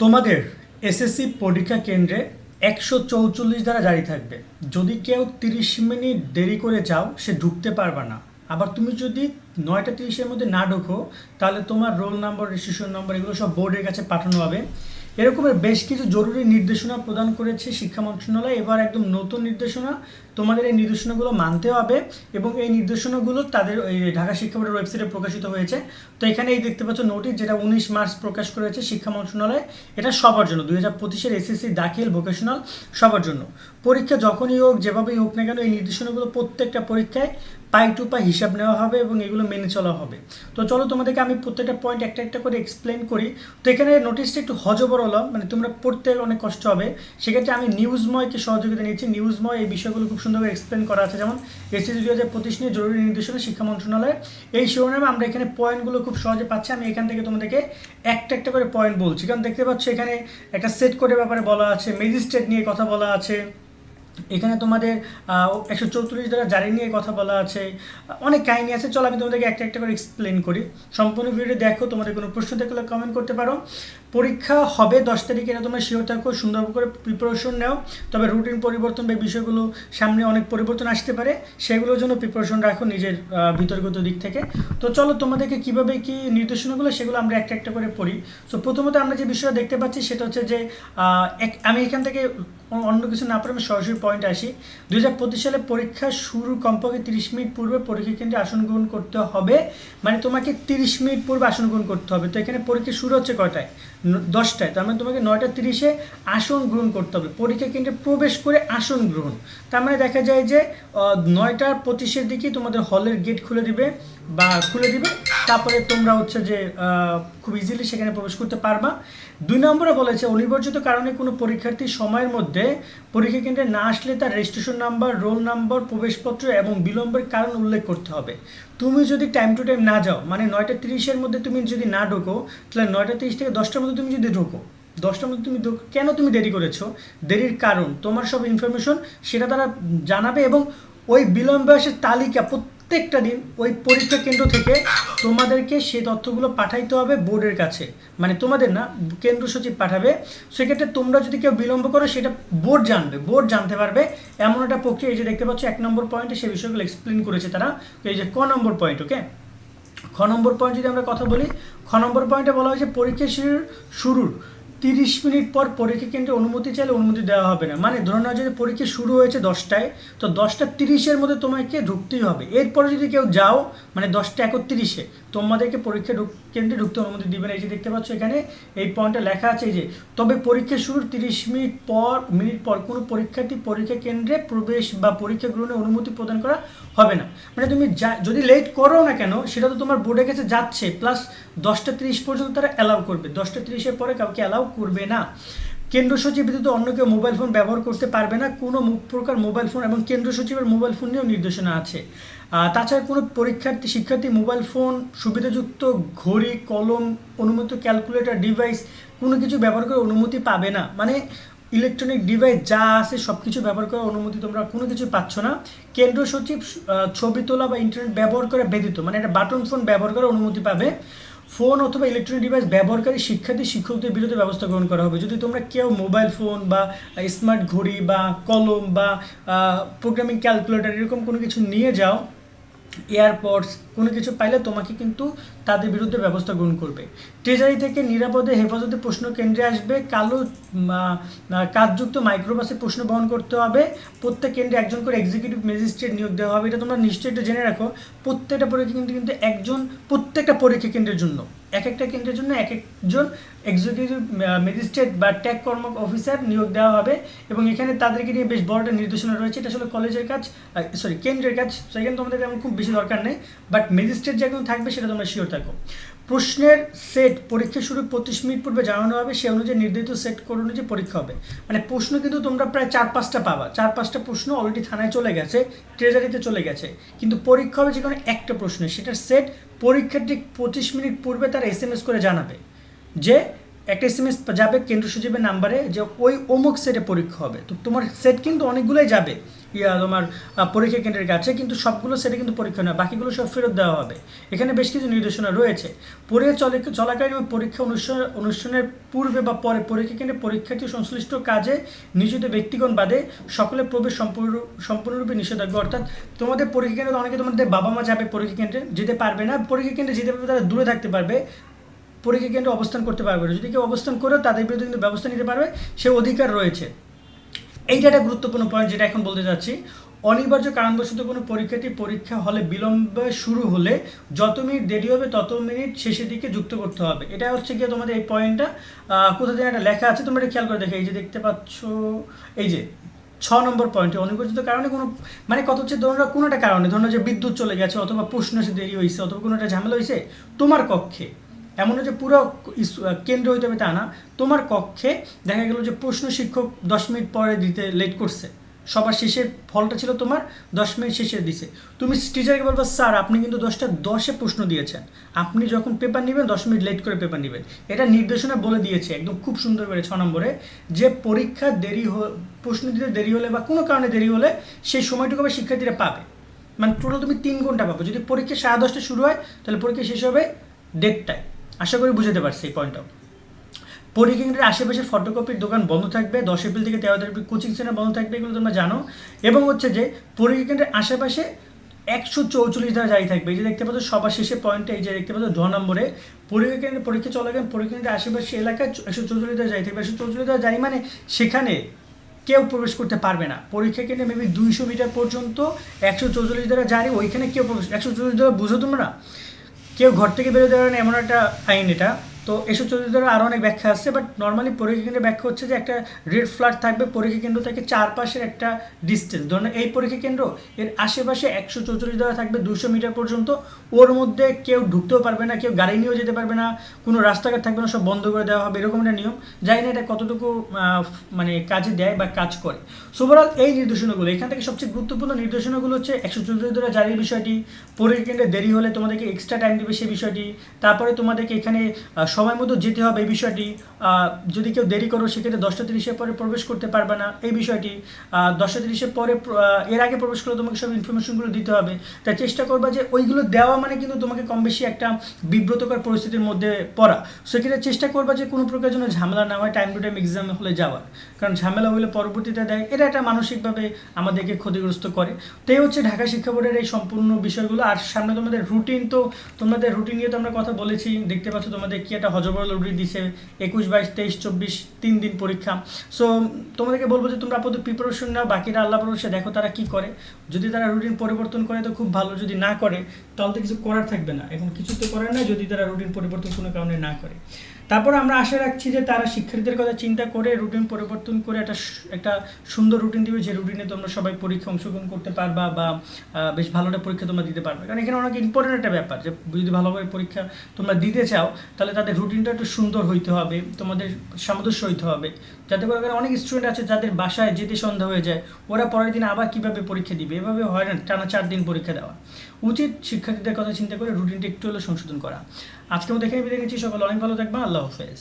তোমাদের এসএসসি পরীক্ষা কেন্দ্রে একশো চৌচল্লিশ দ্বারা জারি থাকবে। যদি কেউ তিরিশ মিনিট দেরি করে যাও, সে ঢুকতে পারবে না। আবার তুমি যদি নয়টা তিরিশের মধ্যে না ঢুকো, তাহলে তোমার রোল নাম্বার, রেজিস্ট্রেশন নাম্বার এগুলো সব বোর্ডের কাছে পাঠানো হবে। এরকমের বেশ কিছু জরুরি নির্দেশনা প্রদান করেছে শিক্ষা মন্ত্রণালয়। এবার একদম নতুন নির্দেশনা তোমাদের এই নির্দেশনাগুলো মানতে হবে এবং এই নির্দেশনাগুলো তাদের এই ঢাকা শিক্ষা বোর্ডের ওয়েবসাইটে প্রকাশিত হয়েছে। তো এখানে এই দেখতে পাচ্ছ নোটিশ যেটা উনিশ মার্চ প্রকাশ করেছে শিক্ষা মন্ত্রণালয়। এটা সবার জন্য। দুই হাজার পঁচিশের এসএসসি দাখিল ভোকেশনাল সবার জন্য। পরীক্ষা যখনই হোক, যেভাবেই হোক না কেন এই নির্দেশনাগুলো প্রত্যেকটা পরীক্ষায় পাই টু পাই হিসাব নেওয়া হবে এবং এগুলো মেনে চলা হবে। তো চলো তোমাদেরকে আমি প্রত্যেকটা পয়েন্ট একটা একটা করে এক্সপ্লেন করি। তো এখানে নোটিশটা একটু হজবর হলাম মানে তোমরা পড়তে অনেক কষ্ট হবে। সেক্ষেত্রে আমি নিউজময়কে সহযোগিতা নিয়েছি। নিউজময় এই বিষয়গুলো খুব সুন্দরভাবে এক্সপ্লেন করা আছে। যেমন এসএসসি দুই হাজার পঁচিশ নিয়ে জরুরি নির্দেশনা শিক্ষা মন্ত্রণালয়। এই শিরোনামে আমরা এখানে পয়েন্টগুলো খুব সহজে পাচ্ছি। আমি এখান থেকে তোমাদেরকে একটা একটা করে পয়েন্ট বলছি। কারণ দেখতে পাচ্ছ এখানে একটা সেট কোডের ব্যাপারে বলা আছে ম্যাজিস্ট্রেট নিয়ে কথা বলা আছে। এখানে তোমাদের একশো চৌত্রিশ দ্বারা জারি নিয়ে কথা বলা আছে। অনেক কাহিনী আছে, চলো আমি তোমাদেরকে একটা একটা করে এক্সপ্লেন করি। সম্পূর্ণ ভিডিও দেখো, তোমাদের কোনো প্রশ্ন থাকলে কমেন্ট করতে পারো। পরীক্ষা হবে, দশ তারিখে, এটা তোমরা শিওর থাকো, সুন্দর করে প্রিপারেশন নাও। তবে রুটিন পরিবর্তন বা বিষয়গুলো সামনে অনেক পরিবর্তন আসতে পারে, সেগুলোর জন্য প্রিপারেশন রাখো নিজের বিতর্কিত দিক থেকে। তো চলো, তোমাদেরকে কীভাবে কি নির্দেশনাগুলো সেগুলো আমরা একটা একটা করে পড়ি। সো প্রথমত আমরা যে বিষয়টা দেখতে পাচ্ছি, সেটা হচ্ছে যে এক- আমি এখান থেকে অন্য কিছু না পড়ে আমি সরাসরি পয়েন্ট আসি। দু হাজার পঁচিশ সালে পরীক্ষা শুরু কমপক্ষে তিরিশ মিনিট পূর্বে পরীক্ষা কেন্দ্রে আসন গ্রহণ করতে হবে। মানে তোমাকে তিরিশ মিনিট পূর্বে আসন গ্রহণ করতে হবে। তো এখানে পরীক্ষা শুরু হচ্ছে কয়টায়? ন- দশটায়। তার মানে তোমাকে নয়টা তিরিশে আসন গ্রহণ করতে হবে। পরীক্ষা কেন্দ্রে প্রবেশ করে আসন গ্রহণ। তার মানে দেখা যায় যে নয়টা পঁচিশের দিকে তোমাদের হলের গেট খুলে দিবে বা খুলে দিবে। তারপরে তোমরা হচ্ছে যে খুব ইজিলি সেখানে প্রবেশ করতে পারবা। দুই নম্বরে বলেছে অনিবার্যত কারণে কোনো পরীক্ষার্থী সময়ের মধ্যে পরীক্ষা কেন্দ্রে না আসলে তার রেজিস্ট্রেশন নাম্বার রোল নাম্বার প্রবেশপত্র এবং বিলম্বের কারণ উল্লেখ করতে হবে। তুমি যদি টাইম টু টাইম না যাও মানে নয়টা তিরিশের মধ্যে তুমি যদি না ঢোকো, তাহলে নয়টা তিরিশ থেকে দশটার মধ্যে তুমি যদি ঢোকো, দশটার মধ্যে তুমি কেন তুমি দেরি করেছ? দেরির কারণ, তোমার সব ইনফরমেশন সেটা তারা জানাবে এবং ওই বিলম্বে আসে তালিকা প্রত্যেকটা দিন ওই পরীক্ষা কেন্দ্র থেকে তোমাদেরকে সেই তথ্যগুলো পাঠাইতে হবে বোর্ডের কাছে। মানে তোমাদের না, কেন্দ্র সচিব পাঠাবে। সেক্ষেত্রে তোমরা যদি কেউ বিলম্ব করো, সেটা বোর্ড জানবে। বোর্ড জানতে পারবে এমন একটা প্রক্রিয়া এই যে দেখতে পাচ্ছ, এক নম্বর পয়েন্টে সেই বিষয়গুলো এক্সপ্লেন করেছে তারা। এই যে ক নম্বর পয়েন্ট ওকে খ নম্বর পয়েন্ট যদি আমরা কথা বলি, খ নম্বর পয়েন্টে বলা হয়েছে পরীক্ষা শুরুর। তিরিশ মিনিট পর পরীক্ষা কেন্দ্রে অনুমতি চাইলে অনুমতি দেওয়া হবে না। মানে ধরে নেওয়া যদি পরীক্ষা শুরু হয়েছে দশটায়, তো দশটা তিরিশের মধ্যে তোমাকে ঢুকতেই হবে। এরপরে যদি কেউ যাও মানে দশটা একত্রিশে, তোমাদেরকে পরীক্ষা কেন্দ্রে ঢুকতে অনুমতি দিবে না। এই যে দেখতে পাচ্ছ এখানে, এই পয়েন্টটা লেখা আছে এই যে, তবে পরীক্ষা শুরুর তিরিশ মিনিট পর মিনিট পর কোনো পরীক্ষার্থী পরীক্ষা কেন্দ্রে প্রবেশ বা পরীক্ষা গ্রহণে অনুমতি প্রদান করা হবে না। মানে তুমি যা, যদি লেট করো না কেন, সেটা তো তোমার বোর্ডের কাছে যাচ্ছে। প্লাস দশটা তিরিশ পর্যন্ত তারা অ্যালাউ করবে। দশটা তিরিশের পরে কাউকে অ্যালাউ করবে না। কেন্দ্র সচিব ব্যতীত অন্য কেউ মোবাইল ফোন ব্যবহার করতে পারবে না। কোনো প্রকার মোবাইল ফোন এবং কেন্দ্র সচিবের মোবাইল ফোন নিয়েও নির্দেশনা আছে। তাছাড়া কোনো পরীক্ষার্থী, শিক্ষার্থী মোবাইল ফোন সুবিধাযুক্ত ঘড়ি, কলম অনুমতি ক্যালকুলেটর ডিভাইস কোনো কিছু ব্যবহার করে অনুমতি পাবে না। মানে ইলেকট্রনিক ডিভাইস যা আছে সব কিছু ব্যবহার করার অনুমতি তোমরা কোনো কিছু পাচ্ছ না। কেন্দ্র সচিব ছবি তোলা বা ইন্টারনেট ব্যবহার করে ব্যতীত মানে একটা বাটন ফোন ব্যবহার করার অনুমতি পাবে। ফোন অথবা ইলেকট্রনিক ডিভাইস ব্যবহারকারী, শিক্ষার্থী, শিক্ষকদের বিরুদ্ধে ব্যবস্থা গ্রহণ করা হবে। যদি তোমরা কেউ মোবাইল ফোন বা স্মার্ট ঘড়ি বা, কলম বা প্রোগ্রামিং ক্যালকুলেটর এরকম কোনো কিছু নিয়ে যাও এয়ারপডস কোনো কিছু পাইলে তোমাকে কিন্তু তাদের বিরুদ্ধে ব্যবস্থা গ্রহণ করবে। ট্রেজারি থেকে নিরাপদে হেফাজতে প্রশ্ন কেন্দ্রে আসবে, কালো কাজযুক্ত মাইক্রোবাসে প্রশ্ন বহন করতে হবে, প্রত্যেক কেন্দ্রে একজন করে এক্সিকিউটিভ ম্যাজিস্ট্রেট নিয়োগ দেওয়া হবে, এটা তোমরা নিশ্চয়ই একটু জেনে রাখো, প্রত্যেকটা পরীক্ষা কিন্তু কিন্তু একজন, প্রত্যেকটা পরীক্ষা কেন্দ্রের জন্য। এক একটা কেন্দ্রের জন্য এক একজন এক্সিকিউটিভ ম্যাজিস্ট্রেট বা ট্যাগ কর্ম অফিসার নিয়োগ দেওয়া হবে এবং এখানে তাদেরকে নিয়ে বেশ বড় একটা নির্দেশনা রয়েছে। এটা আসলে কলেজের কাজ সরি কেন্দ্রের কাজ। সেখানে তোমাদের এমন খুব বেশি দরকার নেই বাট ম্যাজিস্ট্রেট যে একদম থাকবে সেটা তোমরা শিওর থাকো। প্রশ্নের সেট পরীক্ষা শুরু পঁচিশ মিনিট পূর্বে জানানো হবে, সে অনুযায়ী নির্ধারিত সেট করে অনুযায়ী পরীক্ষা হবে। মানে প্রশ্ন কিন্তু তোমরা প্রায় চার পাঁচটা পাবা। চার পাঁচটা প্রশ্ন অলরেডি থানায় চলে গেছে ট্রেজারিতে চলে গেছে। কিন্তু পরীক্ষা হবে যে কোনো একটা প্রশ্ন। সেটার সেট পরীক্ষার ঠিক পঁচিশ মিনিট পূর্বে তারা এস এম এস করে জানাবে যে একটা এস এম এস যাবে কেন্দ্র সচিবের নাম্বারে যে ওই অমুক সেটে পরীক্ষা হবে। তো তোমার সেট কিন্তু অনেকগুলোই যাবে। ইয়া, তোমার পরীক্ষা কেন্দ্রের কাছে কিন্তু সবগুলো সেটে কিন্তু পরীক্ষা নয় বাকিগুলো সব ফেরত দেওয়া হবে। এখানে বেশ কিছু নির্দেশনা রয়েছে। পরীক্ষা চলে, চলাকালীন এবং পরীক্ষা অনুষ্ঠান, অনুষ্ঠানের পূর্বে বা পরে পরীক্ষা কেন্দ্রে পরীক্ষার্থী সংশ্লিষ্ট কাজে নিয়োজিত ব্যক্তিগণ বাদে সকলের প্রবেশ সম্পূর্ণ, সম্পূর্ণরূপে নিষেধাজ্ঞা। অর্থাৎ তোমাদের পরীক্ষা কেন্দ্রে অনেকে তোমাদের বাবা মা যাবে পরীক্ষা কেন্দ্রে, যেতে পারবে না। পরীক্ষা কেন্দ্রে যেতে পারবে, তারা দূরে থাকতে পারবে। পরীক্ষা কেন্দ্রে অবস্থান করতে পারবে যদি কেউ অবস্থান করে, তাদের বিরুদ্ধে কিন্তু ব্যবস্থা নিতে পারবে। সে অধিকার রয়েছে। এইটা একটা গুরুত্বপূর্ণ পয়েন্ট যেটা এখন বলতে যাচ্ছি অনিবার্য কারণবশত কোনো পরীক্ষাটি পরীক্ষা হলে বিলম্বে শুরু হলে যত মিনিট দেরি হবে, তত মিনিট শেষের দিকে যুক্ত করতে হবে। এটা হচ্ছে গিয়ে তোমাদের এই পয়েন্টটা কোথা থেকে একটা লেখা আছে তোমরা এটা খেয়াল করে দেখো। এই যে দেখতে পাচ্ছ, এই যে ছ নম্বর পয়েন্টে অনির্বাচিত কারণে কোনো মানে কত হচ্ছে ধরো কোনো একটা কারণে, ধরো যে বিদ্যুৎ চলে গেছে অথবা প্রশ্ন এসে দেরি হয়েছে অথবা কোনো একটা ঝামেলা হয়েছে তোমার কক্ষে এমন যে পুরো কেন্দ্র হইতে হবে তা না। তোমার কক্ষে দেখা গেল যে প্রশ্ন শিক্ষক দশ মিনিট পরে দিতে লেট করছে। সবার শেষের ফলটা ছিল তোমার দশ মিনিট শেষে দিছে। তুমি টিচারকে বলব, স্যার, আপনি কিন্তু দশটা দশে প্রশ্ন দিয়েছেন। আপনি যখন পেপার নেবেন, দশ মিনিট লেট করে পেপার নেবেন। এটা নির্দেশনা বলে দিয়েছে একদম খুব সুন্দর করে, ছ নম্বরে, যে পরীক্ষা দেরি হ- প্রশ্ন দিতে দেরি হলে বা কোনো কারণে দেরি হলে সেই সময়টুকু আবার শিক্ষার্থীরা পাবে। মানে টোটাল তুমি তিন ঘণ্টা পাবো। যদি পরীক্ষা সাড়ে দশটা শুরু হয়, তাহলে পরীক্ষা শেষ হবে দেড়টায়। আশা করি বুঝাতে পারছি এই পয়েন্টটাও পরীক্ষা কেন্দ্রের আশেপাশে ফটোকপির দোকান বন্ধ থাকবে, দশ এপ্রিল থেকে তেরো এপ্রিল কোচিং সেন্টার বন্ধ থাকবে এগুলো তোমরা জানো। এবং হচ্ছে যে পরীক্ষা কেন্দ্রের আশেপাশে একশো চৌচল্লিশ ধারা জারি থাকবে। এই যে দেখতে পাচ্ছ, সবার শেষে পয়েন্টে এই যে দেখতে পাচ্ছ ড নম্বরে পরীক্ষা কেন্দ্রে পরীক্ষা চলাকালীন পরীক্ষা কেন্দ্রের আশেপাশে এলাকায় একশো চৌচল্লিশ ধারা জারি থাকবে। একশো চৌচল্লিশ ধারা জারি মানে সেখানে কেউ প্রবেশ করতে পারবে না। পরীক্ষা কেন্দ্রে মেবি দুইশো মিটার পর্যন্ত একশো চৌচল্লিশ দ্বারা জারি, ওইখানে কেউ প্রবেশ একশো চৌচল্লিশ দ্বারা বুঝো তোমরা? কেউ ঘর থেকে বেরোতে পারে না এমন একটা আইন এটা। তো এসব চরিত্রের আরও অনেক ব্যাখ্যা আসছে বাট নর্মালি পরীক্ষা কেন্দ্রের ব্যাখ্যা হচ্ছে যে একটা রেড ফ্ল্যাট থাকবে, পরীক্ষা কেন্দ্র থেকে চারপাশের একটা ডিস্টেন্স ধরুন এই পরীক্ষা কেন্দ্র, এর আশেপাশে একশো চৌচল্লিশ দ্বারা থাকবে দুশো মিটার পর্যন্ত, ওর মধ্যে কেউ ঢুকতেও পারবে না, কেউ গাড়ি নিয়েও যেতে পারবে না, কোনো রাস্তাঘাট থাকবে না, সব বন্ধ করে দেওয়া হবে, এরকম একটা নিয়ম। জানি না এটা কতটুকু মানে কাজে দেয় বা কাজ করে। সো ওভারঅল এই নির্দেশনাগুলো, এখান থেকে সবচেয়ে গুরুত্বপূর্ণ নির্দেশনাগুলো হচ্ছে একশো চৌচল্লিশ দ্বারা জারির বিষয়টি। পরীক্ষা কেন্দ্রে দেরি হলে তোমাদেরকে এক্সট্রা টাইম দিবে সেই বিষয়টি। তারপরে তোমাদেরকে এখানে সময় মতো যেতে হবে। এই বিষয়টি যদি কেউ দেরি করো, সেক্ষেত্রে দশটা তিরিশের পরে প্রবেশ করতে পারবে না। এই বিষয়টি দশটা তিরিশের পরে এর আগে প্রবেশ করলে তোমাকে সব ইনফরমেশনগুলো দিতে হবে। তাই চেষ্টা করবা যে ওইগুলো দেওয়া মানে কিন্তু তোমাকে কম বেশি একটা বিব্রতকর পরিস্থিতির মধ্যে পড়া। সেক্ষেত্রে চেষ্টা করবা যে কোনো প্রকার যেন ঝামেলা না হয় টাইম টু টাইম এক্সাম হলে যাওয়ার। কারণ ঝামেলা হলে পরবর্তীতে দেয়, এটা একটা মানসিকভাবে আমাদেরকে ক্ষতিগ্রস্ত করে। তো এই হচ্ছে ঢাকা শিক্ষা বোর্ডের এই সম্পূর্ণ বিষয়গুলো। আর সামনে তোমাদের রুটিন তো, তোমাদের রুটিন নিয়ে তো আমরা কথা বলেছি, দেখতে পাচ্ছ তোমাদের কি একটা হজবরল রুটিন দিছে একুশ, বাইশ, তেইশ, চব্বিশ, তিন দিন পরীক্ষা। সো তোমাদেরকে বলব যে তোমরা আপাতত প্রিপারেশন নাও, বাকিরা আল্লাহ ভরসা, দেখো তারা কি করে। যদি তারা রুটিন পরিবর্তন করে, তো খুব ভালো। যদি না করে, তাহলে তো কিছু করার থাকবে না। এখন কিছু তো করার নাই, যদি তারা রুটিন পরিবর্তন কোনো কারণে না করে। তারপর আমরা আশা রাখছি যে তারা শিক্ষার্থীদের কথা চিন্তা করে রুটিন পরিবর্তন করে একটা একটা সুন্দর রুটিন দিবে, যে রুটিনে তোমরা সবাই পরীক্ষা অংশগ্রহণ করতে পারবা বা বেশ ভালো একটা পরীক্ষা তোমরা দিতে পারবে। কারণ এখানে অনেক ইম্পর্টেন্ট একটা ব্যাপার, যে যদি ভালোভাবে পরীক্ষা তোমরা দিতে চাও, তাহলে তাদের রুটিনটা একটু সুন্দর হইতে হবে, তোমাদের সামঞ্জস্য হইতে হবে। যাতে করে অনেক স্টুডেন্ট আছে যাদের বাসায় যেতে সন্ধ্যা হয়ে যায়, ওরা পরের দিন আবার কীভাবে পরীক্ষা দিবে? এভাবে হয় না, টানা চার দিন পরীক্ষা দেওয়া। উচিত শিক্ষার্থীদের কথা চিন্তা করে রুটিনটা একটু হলেও সংশোধন করা। আজকে আমি দেখে বিদায় নিচ্ছি, সকাল অনেক ভালো থাকবে আল্লাহ হাফেজ।